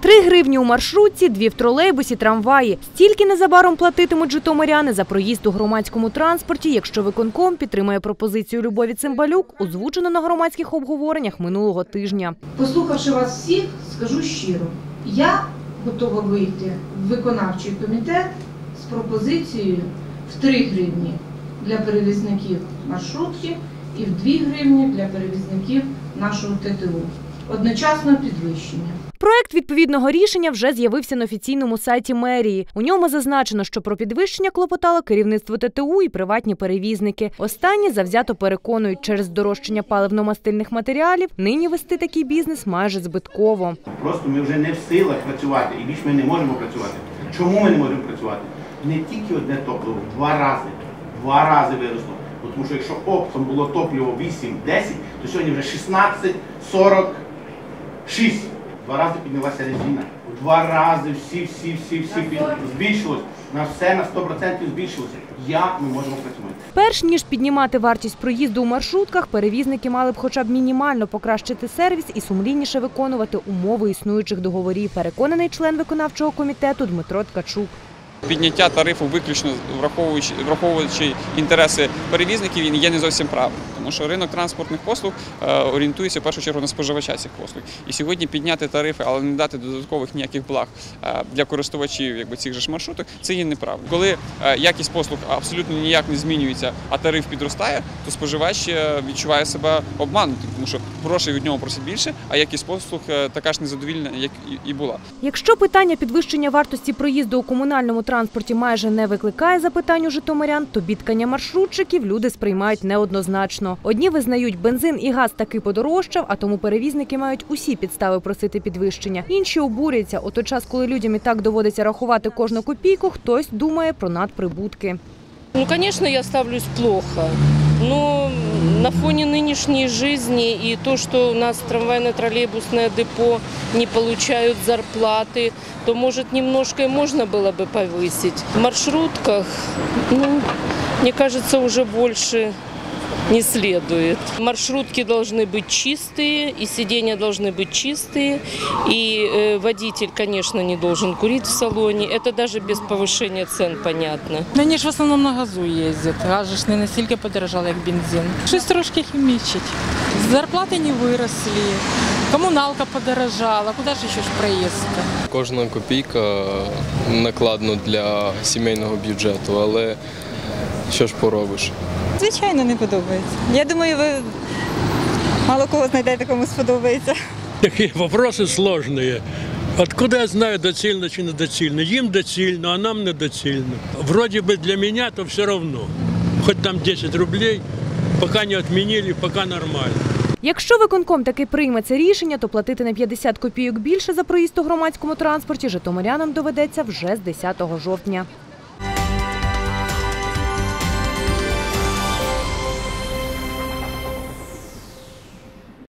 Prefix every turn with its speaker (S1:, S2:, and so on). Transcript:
S1: Три гривні у маршрутці, дві в тролейбусі, трамваї. Стільки незабаром платитимуть житомиряни за проїзд у громадському транспорті, якщо виконком підтримає пропозицію Любові Цимбалюк, озвучену на громадських обговореннях минулого тижня.
S2: Послухавши вас всіх, скажу щиро, я готова вийти в виконавчий комітет з пропозицією в 3 гривні для перевізників маршрутки і в 2 гривні для перевізників нашого ТТУ. Одночасно підвищення.
S1: Проект відповідного рішення вже з'явився на офіційному сайті мерії. У ньому зазначено, що про підвищення клопотало керівництво ТТУ і приватні перевізники. Останні завзято переконують, через дорожчання паливно-мастильних матеріалів нині вести такий бізнес майже збитково.
S3: Просто ми вже не в силах працювати і більш ми не можемо працювати. Чому ми не можемо працювати? Не тільки одне топливо, два рази. Два рази виросло. Тому що якщо оптом було топливо 8-10, то сьогодні вже 16-46. Два рази піднялася резина. У Два рази всі, всі, всі, всі під... збільшилось. На все на 100% збільшилося. Як ми можемо працювати?
S1: Перш ніж піднімати вартість проїзду у маршрутках, перевізники мали б хоча б мінімально покращити сервіс і сумлінніше виконувати умови існуючих договорів. Переконаний член виконавчого комітету Дмитро Ткачук.
S4: Підняття тарифу виключно враховуючи, враховуючи інтереси перевізників, є не зовсім правильним, тому що ринок транспортних послуг е, орієнтується в першу чергу на споживача цих послуг. І сьогодні підняти тарифи, але не дати додаткових ніяких благ е, для користувачів якби, цих же ж маршруток, це є неправильно. Коли е, якість послуг абсолютно ніяк не змінюється, а тариф підростає, то споживач відчуває себе обманутим, тому що грошей від нього просить більше, а якість послуг така ж незадовільна, як і була.
S1: Якщо питання підвищення вартості проїзду у комунальному транспорті майже не викликає запитань у житомирян, то бідкання маршрутчиків люди сприймають неоднозначно. Одні визнають, бензин і газ таки подорожчав, а тому перевізники мають усі підстави просити підвищення. Інші обурюються. У той час, коли людям і так доводиться рахувати кожну копійку, хтось думає про надприбутки.
S5: Ну, конечно, я ставлюсь плохо. Но на фоне нынешней жизни и то, что у нас трамвайно-троллейбусное депо не получают зарплаты, то, может, немножко и можно было бы повысить. В маршрутках, ну, мне кажется, уже больше не следует. Маршрутки должны быть чистые, и сиденья должны быть чистые, и э, водитель, конечно, не должен курить в салоне. Это даже без повышения цен понятно.
S6: Ну, Вони ж в основному на газу їздять. Газ же ж не настільки подорожав, як бензин. Щось трошки хімічить. Зарплати не виросли, комуналка подорожала. Куди ж ще ж проїзд?
S7: Кожна копійка накладно для сімейного бюджету, але що ж поробиш?
S8: Звичайно, не подобається. Я думаю, ви мало кого знайдете, кому сподобається.
S9: Такие вопросы сложные. Откуда я знаю, доцільно чи не доцільно? Їм доцільно, а нам не доцільно. Вроде бы для меня то все равно. Хоть там 10 рублей, пока не отменили, пока нормально.
S1: Якщо виконком таки прийме це рішення, то платити на 50 копійок більше за проїзд у громадському транспорті житомирянам доведеться вже з 10 жовтня.